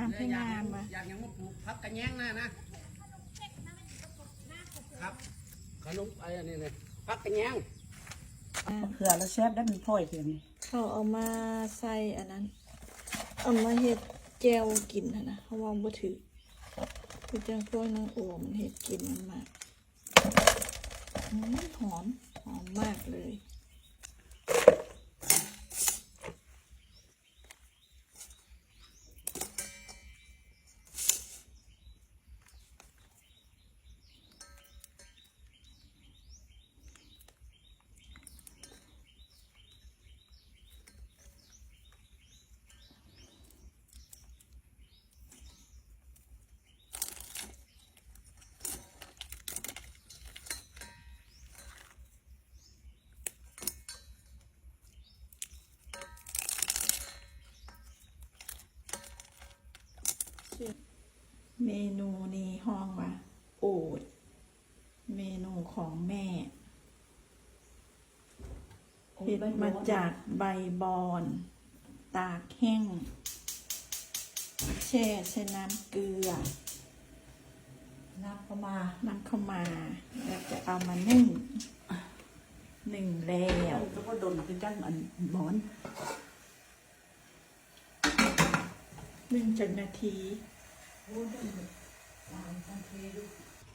ามให้งามอะอยากยังมาปลูกพักกระแยงหน้านะครับขนมไอ้อันนี้เลยพักกระแยงเผื่อแล้วแซ่บได้มันพ่อยเพียงนี้เขาเอามาใส่อันนั้น เอามาเฮ็ดแจวกินนะนะเขาว่าบ่ถือคือจังพวกนางโอมเฮ็ดกินมันมากอืมหอมหอมมากเลย เมนูนี้ห้องว่าโอด เมนูของแม่เห็ดมาจากใบบอน ตากแห้ง แช่ใส่น้ำเกลือนับเข้ามา น้ำเข้ามา แล้วจะเอามานึ่งหนึ่งแล้วแล้วก็โดนเป็นจังอันหมอนหนึ่งจากนาที เ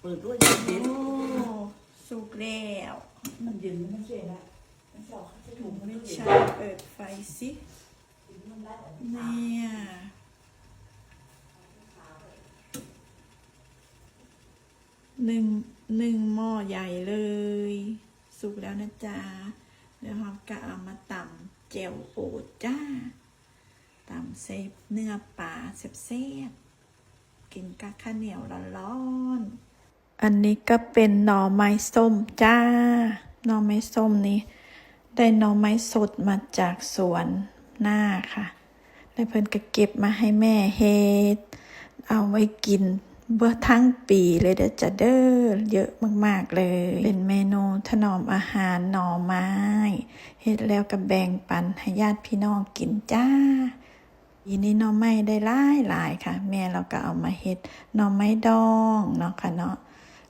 ปิดด้วยเย็นโอ้สุกแล้วมันเย็นมันเสียละมันสอกจะถูกมันไม่เย็นใช่เปิดไฟสิเนี่ยหนึ่งหนึ่งหม้อใหญ่เลย สุกแล้วนะจ๊ะเดี๋ยวเราก็เอามาตำแจ่วโอดจ้าตำเซฟเนื้อปลาเซฟๆ กินกับข้าวเหนียวร้อนๆอันนี้ก็เป็นหน่อไม้ส้มจ้า หน่อไม้ส้มนี้ ได้หน่อไม้สดมาจากสวนหน้าค่ะแล้วเพิ่นก็เก็บมาให้แม่เฮ็ด เอาไว้กินเบื่อทั้งปีเลยเด้อจะเด้อเยอะมากๆเลย เป็นเมนูถนอมอาหารหน่อไม้ เฮ็ดแล้วก็แบ่งปันให้ญาติพี่น้องกินจ้า ปีนี้หน่อไม้ได้หลายหลายค่ะ แม่เราก็เอามาเฮ็ดหน่อไม้ดองเนาะค่ะเนาะ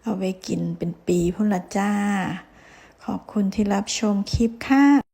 เอาไว้กินเป็นปีพุ่นละจ้า ขอบคุณที่รับชมคลิปค่ะ